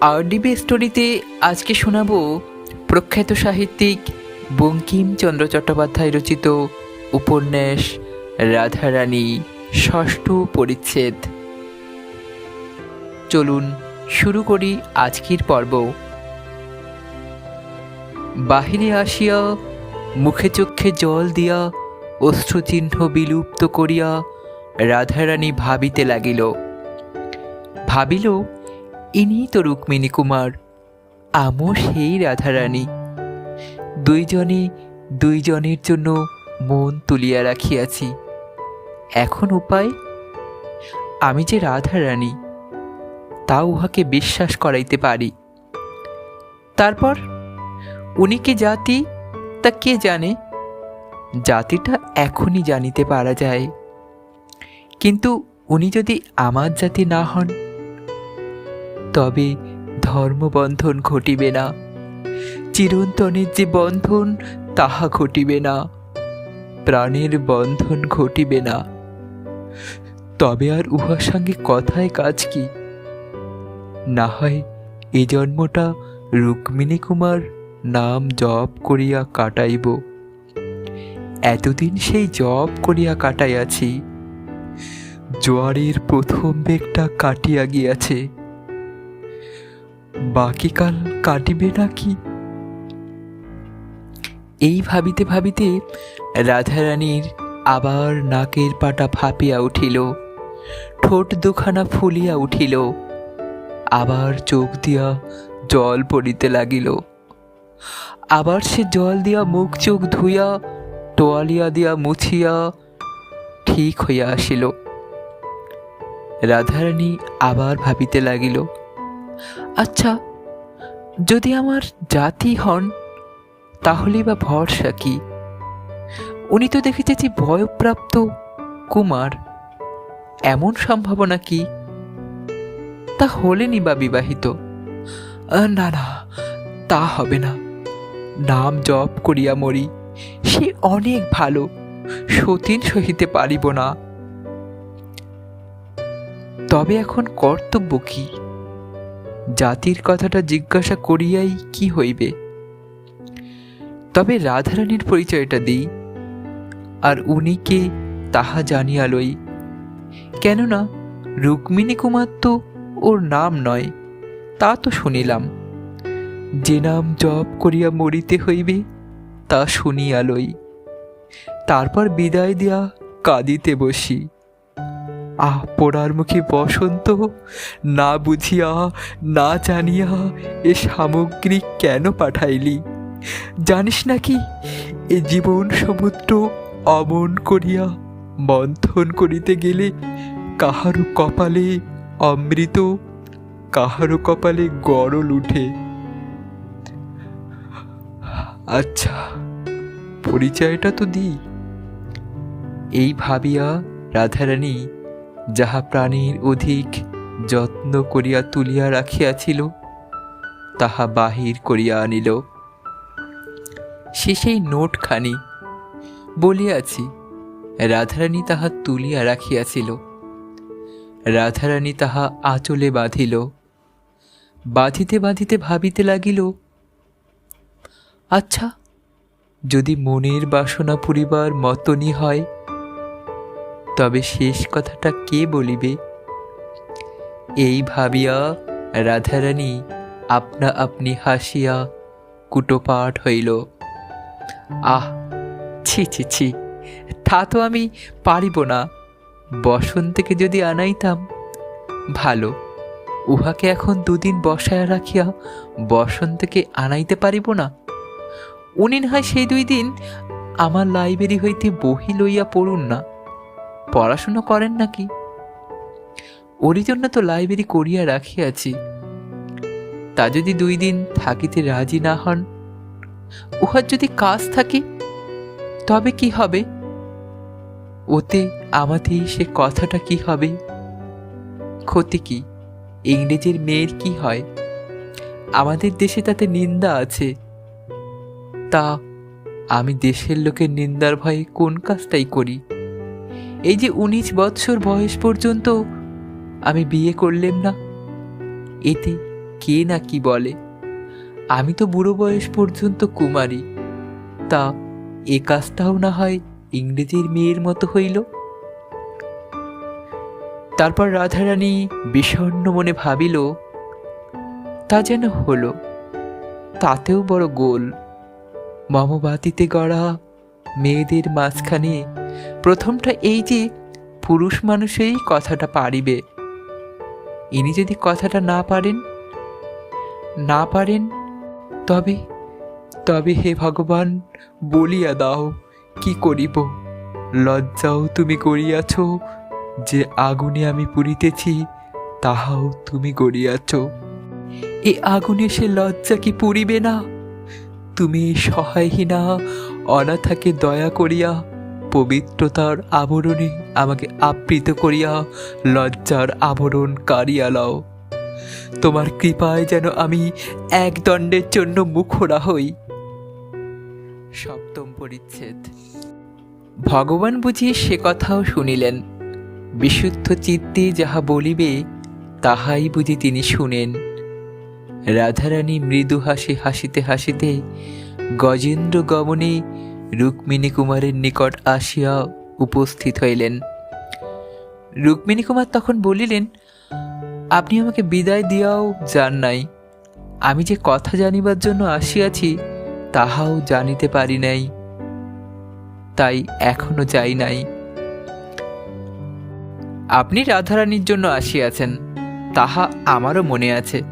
RDB স্টোরিতে আজকে শোনাব প্রখ্যাত সাহিত্যিক বঙ্কিমচন্দ্র চট্টোপাধ্যায় রচিত উপন্যাস রাধারানী ষষ্ঠ পরিচ্ছেদ। চলুন শুরু করি আজকের পর্ব। বাহিরে আসিয়া মুখে চক্ষে জল দিয়া অশ্রুচিহ্ন বিলুপ্ত করিয়া রাধারানী ভাবিতে লাগিল, ভাবিল ইনি তো রুক্মিণী কুমার। আমও সেই রাধারানী। দুইজনে, দুইজনের জন্য মন তুলিয়া রাখিয়াছি। এখন উপায়? আমি যে রাধারানী, তা উহাকে বিশ্বাস করাইতে পারি। তারপর, উনি কি জাতি, তা কে জানে? জাতিটা এখনই জানিতে পারা যায়। কিন্তু উনি যদি আমার জাতি না হন তবে ধর্মবন্ধন ঘটিবে না। চিরন্তনের যে বন্ধন, তাহা ঘটিবে না। প্রাণের বন্ধন ঘটিবে না। তবে আর উহার সঙ্গে কথায় কাজ কি? না হয় এ জন্মটা রুক্মিণী কুমার নাম জপ করিয়া কাটাইব। এতদিন সেই জপ করিয়া কাটাইয়াছি। জোয়ারের প্রথম বেগটা কাটিয়া গিয়াছে। বাকি কাল কাটিবে নাকি? এই ভাবিতে ভাবিতে রাধারানীর আবার নাকের পাটা ফাঁপিয়া উঠিল, ঠোঁট দুখানা ফুলিয়া উঠিল, আবার চোখ দিয়া জল পড়িতে লাগিল। আবার সে জল দিয়া মুখ চোখ ধুইয়া, তোয়ালিয়া দিয়া মুছিয়া ঠিক হইয়া আসিল। রাধারানী আবার ভাবিতে লাগিল আচ্ছা যদি আমার জাতি হন তাহলে বা ভরসা কি? উনি তো দেখেছি বয়প্রাপ্ত কুমার। এমন সম্ভাবনা কি? তা হলেনি বা বিবাহিত। না না, তা হবে না। নাম জপ করিয়া মরি, সে অনেক ভালো, সতীন সহিতে পারিব না। তবে এখন কর্তব্য কি? জাতির কথাটা জিজ্ঞাসা করিয়াই কি হইবে? তবে রাধারানীর পরিচয়টা দিই। আর উনি কে তাহা জানিয়া লই। কেননা রুক্মিণী কুমার তো ওর নাম নয়, তা তো শুনিলাম। যে নাম জপ করিয়া মরিতে হইবে, তা শুনিয়া লই। তারপর বিদায় দিয়া কাঁদিতে বসি। আহ পোড়ার মুখে বসন্ত, না বুঝিয়া, না জানিয়া এ সামগ্রী কেন পাঠাইলি? জানিস নাকি এ জীবন সমুদ্র অমন করিয়া মন্থন করিতে গেলে কাহারও কপালে অমৃত কাহারও কপালে গরল উঠে। আচ্ছা পরিচয়টা তো দিই। এই ভাবিয়া রাধারানী যাহা প্রাণীর অধিক যত্ন করিয়া তুলিয়া রাখিয়াছিল, তাহা বাহির করিয়া আনিল। সে সেই নোটখানি বলিয়াছি, রাধারানী তাহা তুলিয়া রাখিয়াছিল। রাধারানী তাহা আঁচলে বাঁধিল। বাঁধিতে বাঁধিতে ভাবিতে লাগিল আচ্ছা যদি মনের বাসনা পুরিবার মতনই হয় তবে শেষ কথাটা কে বলিবে? এই ভাবিয়া রাধারানী আপনা আপনি হাসিয়া কুটোপাট হইল। আহ, ছি ছি ছি, তা তো আমি পারিব না। বসন্তকে যদি আনাইতাম, ভালো। উহাকে এখন দুদিন বসায় রাখিয়া বসন্তকে আনাইতে পারিব না। উনি না হয় সেই দুই দিন আমার লাইব্রেরি হইতে বহি লইয়া পড়ুন না। পড়াশুনো করেন নাকি? ওরই জন্য তো লাইব্রেরি করিয়া রাখিয়াছি। তা যদি দুই দিন থাকিতে রাজি না হন, উহার যদি কাজ থাকে, তবে কি হবে? ওতে আমাদের সে কথাটা কি হবে? ক্ষতি কি? ইংরেজের মেয়ের কি হয়? আমাদের দেশে তাতে নিন্দা আছে। তা আমি দেশের লোকের নিন্দার ভয়ে কোন কাজটাই করি? এই যে উনিশ বৎসর বয়স পর্যন্ত আমি বিয়ে করলেম না। এতে কে না কি বলে? আমি তো বুড়ো বয়স পর্যন্ত কুমারী। তা এ কাজটাও না হয় ইংরেজির মেয়ের মতো হইল? তারপর রাধারানী বিষণ্ণ মনে ভাবিল, তা যেন হলো, তাতেও বড় গোল। মমবাতিতে গড়া মেয়েদের মাঝখানে প্রথমটা এই যে পুরুষ মানুষেই কথাটা পারিবে। ইনি যদি কথাটা না পারেন না পারেন, তবে তবে হে ভগবান, বলিয়া দাও, কি করিব? লজ্জাও তুমি করিয়াছ, যে আগুনে আমি পুরিতেছি তাহাও তুমি গড়িয়াছ এ আগুনে সে লজ্জা কি পুরিবে না? তুমি সহায়হীনা, অনাথাকে দয়া করিয়া পবিত্রতার আবরণে আমাকে আবৃত করিয়া লজ্জার আবরণ কারিয়া লও। তোমার কৃপায় যেন আমি এক দণ্ডের জন্য মুখরা হই। সপ্তম পরিচ্ছেদ। ভগবান বুঝি সে কথাও শুনিলেন। বিশুদ্ধ চিত্তে যাহা বলিবে, তাহাই বুঝি তিনি শুনেন। রাধারানী মৃদু হাসি হাসিতে হাসিতে গজেন্দ্র গমনে রুক্মিণী কুমারের নিকট আসিয়া উপস্থিত হইলেন। রুক্মিণী কুমার তখন বলিলেন, আপনি আমাকে বিদায় দিয়াও যান নাই। আমি যে কথা জানিবার জন্য আসিয়াছি, তাহাও জানিতে পারি নাই। তাই এখনও যাই নাই। আপনি রাধারানীর জন্য আসিয়াছেন, তাহা আমারও মনে আছে।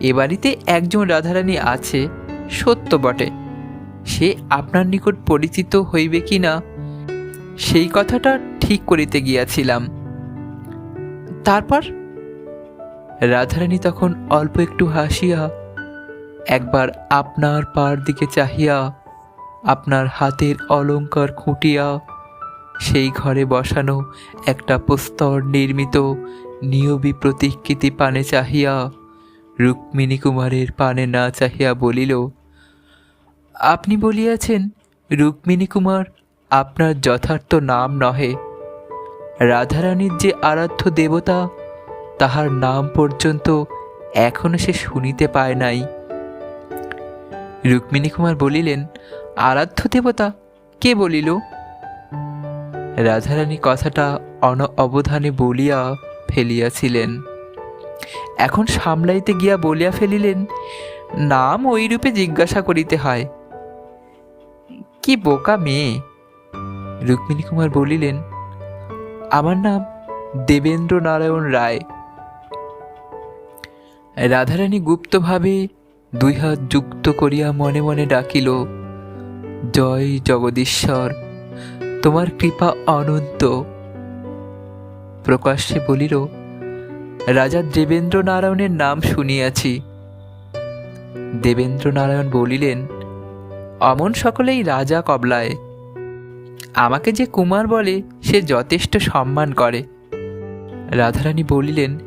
এ বাড়িতে একজন রাধারানী আছে, সত্য বটে। সে আপনার নিকট পরিচিত হইবে কি না সেই কথাটা ঠিক করিতে গিয়াছিলাম। তারপর? রাধারানী তখন অল্প একটু হাসিয়া, একবার আপনার পার দিকে চাহিয়া, আপনার হাতের অলঙ্কার খুঁটিয়া, সেই ঘরে বসানো একটা প্রস্তর নির্মিত নিয়বি প্রতিকৃতি পানে চাহিয়া রুক্মিণী কুমারের পানে না চাহিয়া বলিল আপনি বলিয়াছেন, রুক্মিণী কুমার, আপনার যথার্থ নাম নহে। রাধারানীর যে আরাধ্য দেবতা, তাহার নাম পর্যন্ত এখনও সে শুনিতে পায় নাই। রুক্মিণী কুমার বলিলেন, আরাধ্য দেবতা, কে বলিল? রাধারানী কথাটা অন অবধানে বলিয়া ফেলিয়াছিলেন। এখন সামলাইতে গিয়া বলিয়া ফেলিলেন, নাম ওই রূপে জিজ্ঞাসা করিতে হয়। কি বোকা মেয়ে? রুক্মিণী কুমার বলিলেন, আমার নাম দেবেন্দ্র নারায়ণ রায়। রাধারানী গুপ্তভাবে দুই হাত যুক্ত করিয়া মনে মনে ডাকিল, জয় জগদীশ্বর, তোমার কৃপা অনন্ত। প্রকাশ্যে বলিল, রাজা দেবেন্দ্র নারায়ণের নাম শুনিয়াছি। দেবেন্দ্র নারায়ণ বলিলেন অমন সকলেই রাজা কবলায়। আমাকে যে কুমার বলে, সে যথেষ্ট সম্মান করে। রাধারানী বলিলেন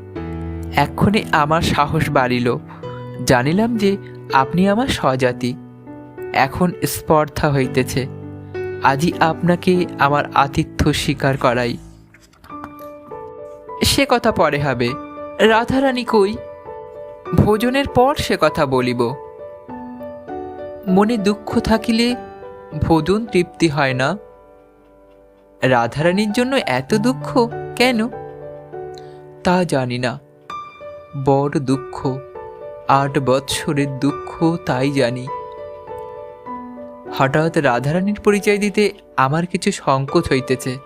এক্ষণে আমার সাহস বাড়িল। জানিলাম যে আপনি আমার স্বজাতি। এখন স্পর্ধা হইতেছে। আজই আপনাকে আমার আতিথ্য স্বীকার করাই। সে কথা পরে হবে। রাধারানী কই? ভোজনের পর সে কথা বলিব। মনে দুঃখ থাকিলে ভোজন তৃপ্তি হয় না। রাধারানীর জন্য এত দুঃখ কেন? তা জানি না। বড় দুঃখ, আট বৎসরের দুঃখ, তাই জানি। হঠাৎ রাধারানীর পরিচয় দিতে আমার কিছু সংকোচ হইতেছে।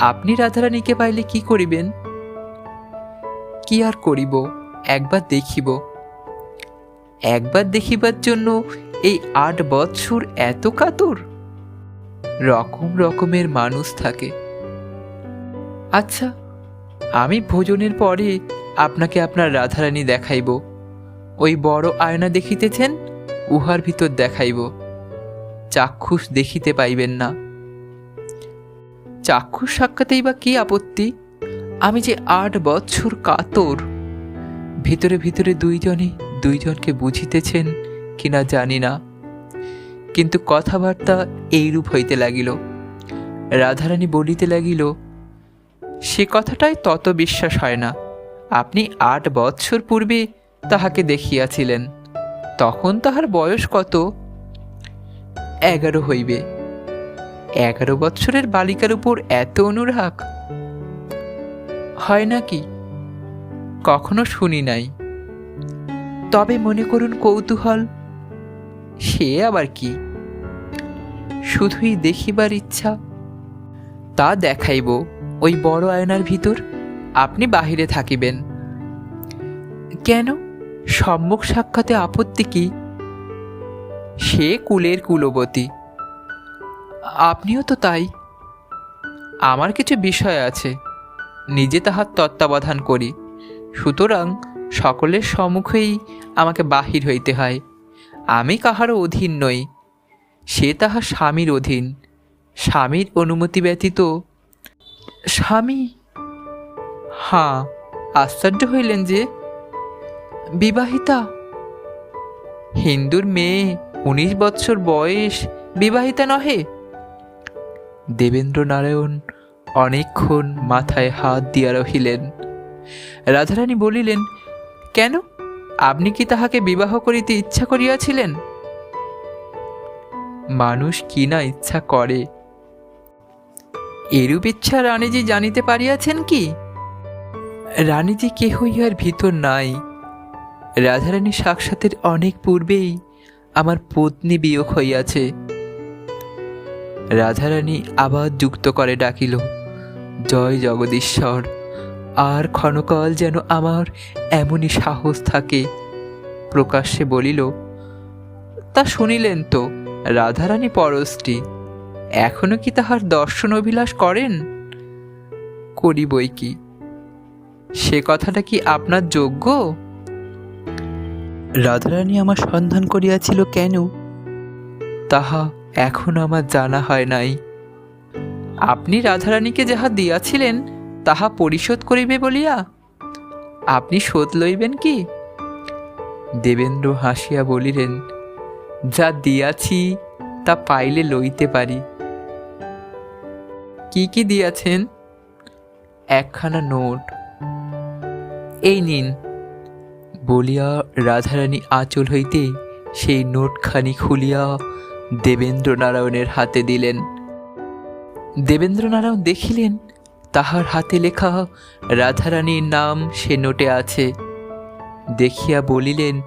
আপনি রাধারানীকে পাইলে কি করিবেন? কি আর করিব? একবার দেখিব। একবার দেখিবার জন্য এই আট বৎসর এত কাতর? রকম রকমের মানুষ থাকে। আচ্ছা আমি ভোজনের পরে আপনাকে আপনার রাধারানী দেখাইব। ওই বড় আয়না দেখিতেছেন, উহার ভিতর দেখাইব। চাক্ষুষ দেখিতে পাইবেন না। চাক্ষুষ সাক্ষাতেই বা কি আপত্তি? আমি যে আট বৎসর কাতর। ভিতরে ভিতরে দুইজনে দুইজনকে বুঝিতেছেন কিনা জানি না। কিন্তু কথাবার্তা এইরূপ হইতে লাগিল। রাধারানী বলিতে লাগিল, সে কথাটাই তত বিশ্বাস হয় না। আপনি আট বৎসর পূর্বে তাহাকে দেখিয়াছিলেন। তখন তাহার বয়স কত? এগারো হইবে। এগারো বৎসরের বালিকার উপর এত অনুরাগ? হয় নাকি কখনো শুনি নাই। তবে মনে করুন কৌতূহল সে আবার কি? শুধুই দেখিবার ইচ্ছা? তা দেখাইব ওই বড় আয়নার ভিতর। আপনি বাহিরে থাকিবেন। কেন? সম্মুখ সাক্ষাতে আপত্তি কি? সে কুলের কুলবতী। আপনিও তো তাই। আমার কিছু বিষয় আছে। নিজে তাহার তত্ত্বাবধান করি। সুতরাং সকলের সম্মুখেই আমাকে বাহির হইতে হয়। আমি কাহারও অধীন নই, সে তাহার স্বামীর অধীন। স্বামীর অনুমতি ব্যতীত স্বামী, হাঁ, আশ্চর্য হইলেন যে বিবাহিতা। হিন্দুর মেয়ে উনিশ বৎসর বয়স, বিবাহিতা নহে? দেবেন্দ্র নারায়ণ অনেকক্ষণ মাথায় হাত দিয়া রহিলেন। রাধারানী বলিলেন, কেন? আপনি কি তাহাকে বিবাহ করিতে ইচ্ছা করিয়াছিলেন? মানুষ কি না ইচ্ছা করে? এরূপ ইচ্ছা রানীজি জানিতে পারিয়াছেন কি? রানীজি কেহ ইহার ভিতর নাই। রাধারানী সাক্ষাতের অনেক পূর্বেই আমার পত্নী বিয়োগ হইয়াছে। রাধারানী আবার যুক্ত করে ডাকিল, জয় জগদীশ্বর। আর ক্ষণকাল যেন আমার এমনই সাহস থাকে। প্রকাশ্যে বলিল তা শুনিলেন তো রাধারানী পরশটি এখনও কি তাহার দর্শন অভিলাষ করেন? করি বই কি। সে কথাটা কি আপনার যোগ্য? রাধারানী আমার সন্ধান করিয়াছিল কেন? তাহা এখন আমার জানা হয় নাই। আপনি রাধারানীকে যাহা দিয়াছিলেন তাহা পরিশোধ করিবে বলিয়া আপনি শোধ লইবেন কি? দেবেন্দ্র হাসিয়া বলিলেন, যা দিয়াছি, তা পাইলে লইতে পারি। কি কি দিয়াছেন? একখানা নোট। এই নিন। বলিয়া রাধারানী আঁচল হইতে সেই নোটখানি খুলিয়া দেবেন্দ্র নারায়ণের হাতে দিলেন। দেবেন্দ্র নারায়ণ দেখিলেন তাহার হাতে লেখা রাধারানীর নাম সে নোটে আছে। দেখিয়া বলিলেন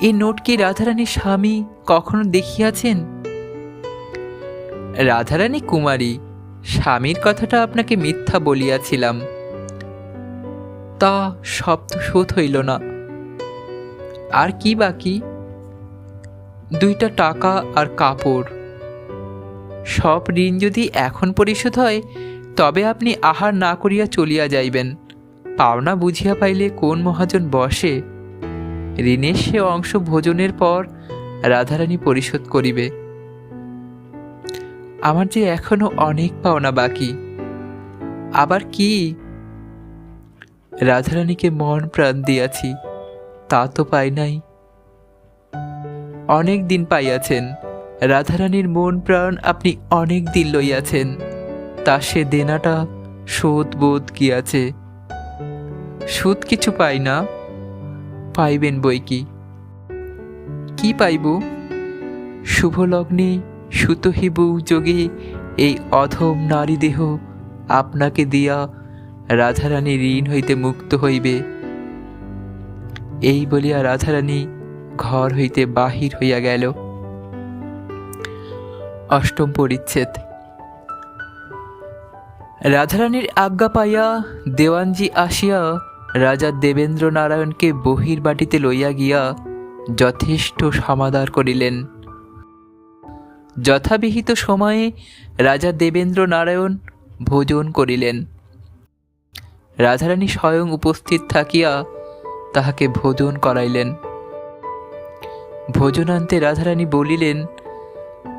এই নোট কি রাধারানীর স্বামী কখনো দেখিয়াছেন? রাধারানী কুমারী, স্বামীর কথাটা আপনাকে মিথ্যা বলিয়াছিলাম। তা সব তো শোধ হইল না। আর কি বাকি? দুইটা টাকা আর কাপড়। সব ঋণ যদি এখন পরিশোধ হয় তবে আপনি আহার না করিয়া চলিয়া যাইবেন। পাওনা বুঝিয়া পাইলে কোন মহাজন বসে? ঋণের সে অংশ ভোজনের পর রাধারানী পরিশোধ করিবে। আমার যে এখনও অনেক পাওনা বাকি। আবার কি? রাধারানীকে মন প্রাণ দিয়াছি, তা তো পাই নাই। অনেক দিন পাইয়াছেন, রাধারানীর মন প্রাণ আপনি অনেক দিন লইয়াছেন। তা সে দেনাটা শোধ বোধ গিয়াছে সুদ কিছু পাই না। পাইবেন বই কি? কি পাইব? শুভ লগ্নে সুতহিবু যোগে এই অধম নারী দেহ আপনাকে দিয়া রাধারানী ঋণ হইতে মুক্ত হইবে। এই বলিয়া রাধারানী ঘর হইতে বাহির হইয়া গেল। অষ্টম পরিচ্ছেদ। রাধারানীর আজ্ঞা পাইয়া দেওয়ানজি আসিয়া রাজা দেবেন্দ্র নারায়ণকে বহির বাটিতে লইয়া গিয়া যথেষ্ট সমাদার করিলেন। যথাবিহিত সময়ে রাজা দেবেন্দ্র নারায়ণ ভোজন করিলেন। রাধারানী স্বয়ং উপস্থিত থাকিয়া তাহাকে ভোজন করাইলেন। ভোজনান্তে রাধারানী বলিলেন,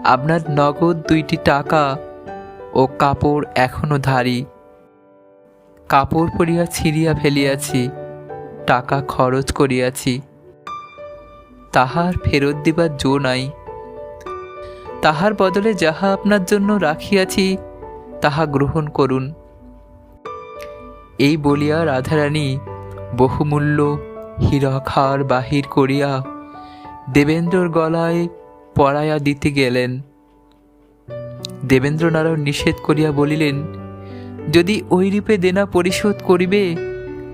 আপনার নগদ দুইটি টাকা ও কাপড় এখনও ধারি। কাপড় পরিয়া ছিঁড়িয়া ফেলিয়াছি, টাকা খরচ করিয়াছি। তাহার ফেরত দিবার জো নাই। তাহার বদলে যাহা আপনার জন্য রাখিয়াছি, তাহা গ্রহণ করুন। এই বলিয়া রাধারানী বহুমূল্য হীরক বাহির করিয়া দেবেন্দ্রর গলায় পরাইয়া দিতে গেলেন। দেবেন্দ্রনারায়ণ নিষেধ করিয়া বলিলেন, যদি ওই রূপে দেনা পরিশোধ করিবে,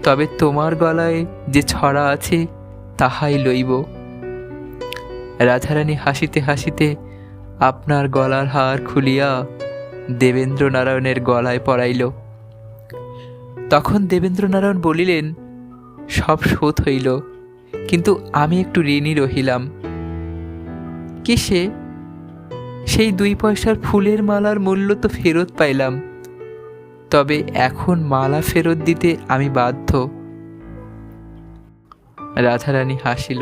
তবে তোমার গলায় যে ছড়া আছে, তাহাই লইব রাধারানী হাসিতে হাসিতে আপনার গলার হার খুলিয়া দেবেন্দ্রনারায়ণের গলায় পরাইল। তখন দেবেন্দ্রনারায়ণ বলিলেন, সব শোধ হইল, কিন্তু আমি একটু ঋণী রহিলাম। কিসে? সেই দুই পয়সার ফুলের মালার মূল্য তো ফেরত পাইলাম। তবে এখন মালা ফেরত দিতে আমি বাধ্য। রাধারানী হাসিল।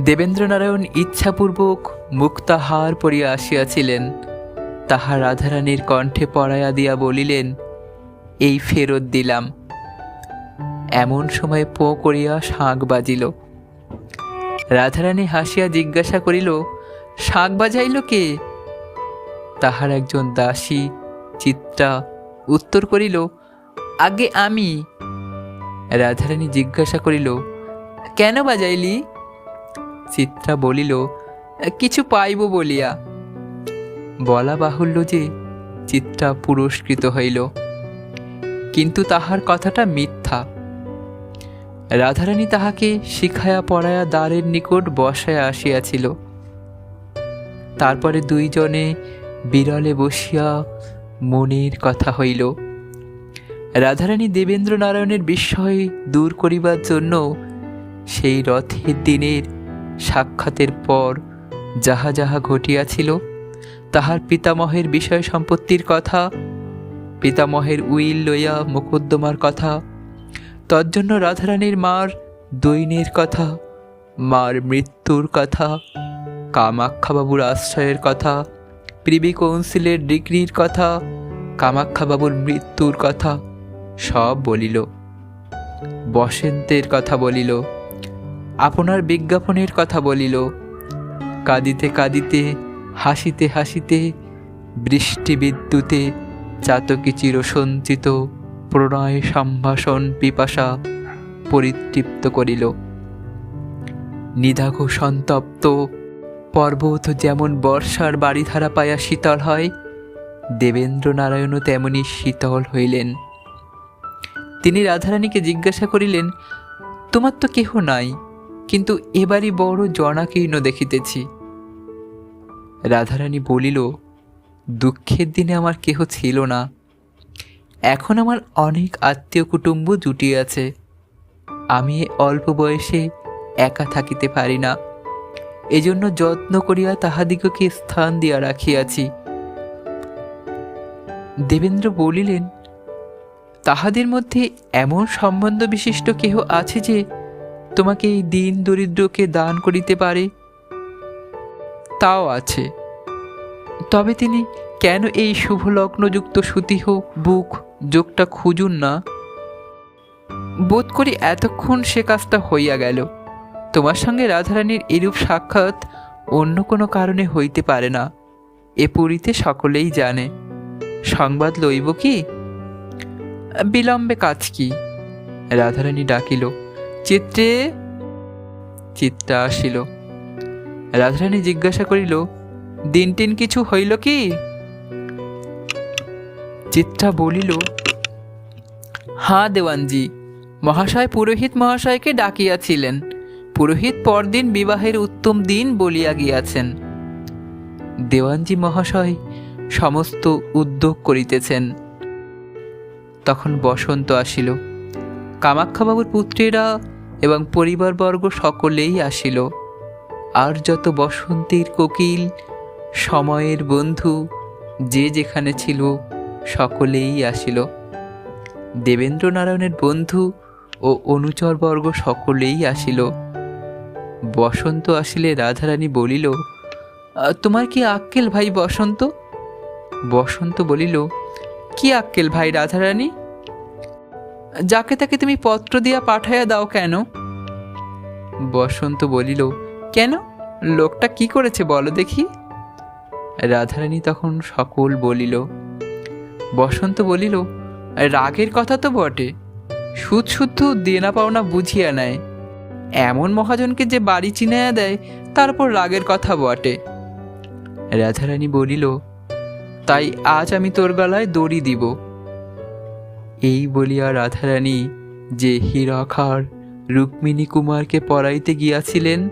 দেবেন্দ্রনারায়ণ ইচ্ছাপূর্বক মুক্তাহার পরিয়া আসিয়াছিলেন। তাহা রাধারানীর কণ্ঠে পড়াইয়া দিয়া বলিলেন, এই ফেরত দিলাম। এমন সময় পো করিয়া শাঁখ বাজিল। রাধারানী হাসিয়া জিজ্ঞাসা করিল শাঁখ বাজাইল কে? তাহার একজন দাসী চিত্রা উত্তর করিল, আগে আমি। রাধারানী জিজ্ঞাসা করিল, কেন বাজাইলি? চিত্রা বলিল, কিছু পাইব বলিয়া। বলা বাহুল্য যে চিত্রা পুরস্কৃত হইল। কিন্তু তাহার কথাটা মিথ্যা। রাধারানী তাহাকে শিখায়া পড়ায়া দ্বারের নিকট বসায় আসিয়াছিল। তারপরে দুইজনে বিরলে বসিয়া মনের কথা হইল। রাধারানী দেবেন্দ্র নারায়ণের বিস্ময় দূর করিবার জন্য সেই রথের দিনের সাক্ষাতের পর যাহা যাহা ঘটিয়াছিল, তাহার পিতামহের বিষয় সম্পত্তির কথা, পিতামহের উইল লইয়া মোকদ্দমার কথা, তজ্জন্য রাধারানীর মার দৈনের কথা, মার মৃত্যুর কথা কামাক্ষাবাবুর আশ্রয়ের কথা, প্রিবি কাউন্সিলের ডিগ্রির কথা কামাক্ষাবাবুর মৃত্যুর কথা, সব বলিল। বসন্তের কথা বলিল, আপনার বিজ্ঞাপনের কথা বলিল। কাঁদিতে কাঁদিতে, হাসিতে হাসিতে, বৃষ্টি বিদ্যুতে, চাতকি চিরসঞ্চিত, প্রণয় সম্ভাষণ পিপাসা পরিতৃপ্ত করিল। নিদাঘ সন্তপ্ত পর্বত যেমন বর্ষার বাড়িধারা পায়া শীতল হয় দেবেন্দ্র নারায়ণও তেমনি শীতল হইলেন। তিনি রাধারানীকে জিজ্ঞাসা করিলেন, তোমার তো কেহ নাই, কিন্তু এবারই বড় জনাকীর্ণ দেখিতেছি। রাধারানী বলিল, দুঃখের দিনে আমার কেহ ছিল না, এখন আমার অনেক আত্মীয় কুটুম্ব জুটিয়াছে। আমি অল্প বয়সে একা থাকিতে পারি না। এজন্য যত্ন করিয়া তাহাদিগকে স্থান দিয়া রাখিয়াছি। দেবেন্দ্র বলিলেন, তাহাদের মধ্যে এমন সম্বন্ধ বিশিষ্ট কেহ আছে যে তোমাকে এই দিন দরিদ্রকে দান করিতে পারে? তাও আছে। তবে তিনি কেন এই শুভ লগ্নযুক্ত সুতিহ বুক যোগটা খুঁজুন না? বোধ করি এতক্ষণ সে কাজটা হইয়া গেল। তোমার সঙ্গে রাধারানীর এরূপ সাক্ষাৎ অন্য কোনো কারণে হইতে পারে না। এ পুরীতে সকলেই জানে। সংবাদ লইব কি? বিলম্বে কাজ কি? রাধারানী ডাকিল। চিত্রে চিত্রা আসিল। রাধারানী জিজ্ঞাসা করিল দিন টিন কিছু হইল কি? চিত্রা বলিল হাঁ দেওয়ানজি, মহাশয় পুরোহিত মহাশয়কে ডাকিয়াছিলেন। পুরোহিত পরদিন বিবাহের উত্তম দিন বলিয়া গিয়াছেন। দেওয়ানজি মহাশয় সমস্ত উদ্যোগ করিতেছেন। তখন বসন্ত আসিল। কামাক্ষাবাবুর পুত্রেরা এবং পরিবারবর্গ সকলেই আসিল। আর যত বসন্তের কোকিল, সময়ের বন্ধু, যে যেখানে ছিল, সকলেই আসিল। দেবেন্দ্রনারায়ণের বন্ধু ও অনুচরবর্গ সকলেই আসিল। বসন্ত আসিলে রাধারানী বলিল তোমার কি আক্কেল ভাই বসন্ত? বসন্ত বলিল, কি আক্কেল ভাই রাধারানী? যাকে তাকে তুমি পত্র দিয়া পাঠাইয়া দাও কেন? বসন্ত বলিল, কেন? লোকটা কি করেছে বলো দেখি? রাধারানী তখন সকল বলিল, বসন্ত বলিল, রাগের কথা তো বটে। সুদ শুদ্ধ দেনা পাওনা বুঝিয়া নেয় এমন মহাজনকে যে বাড়ি চিনাইয়া দেয়, তারপর রাগের কথা বটে। রাধারানী বলিল, তাই আজ আমি তোর গলায় দড়ি দিব। এই বলিয়া রাধারানী যে হীরখার রুক্মিণী কুমারকে পড়াইতে গিয়াছিলেন,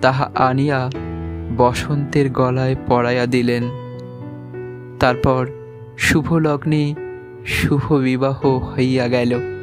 তাহা আনিয়া বসন্তের গলায় পড়াইয়া দিলেন। তারপর শুভ লগ্নে শুভ বিবাহ হইয়া গেল।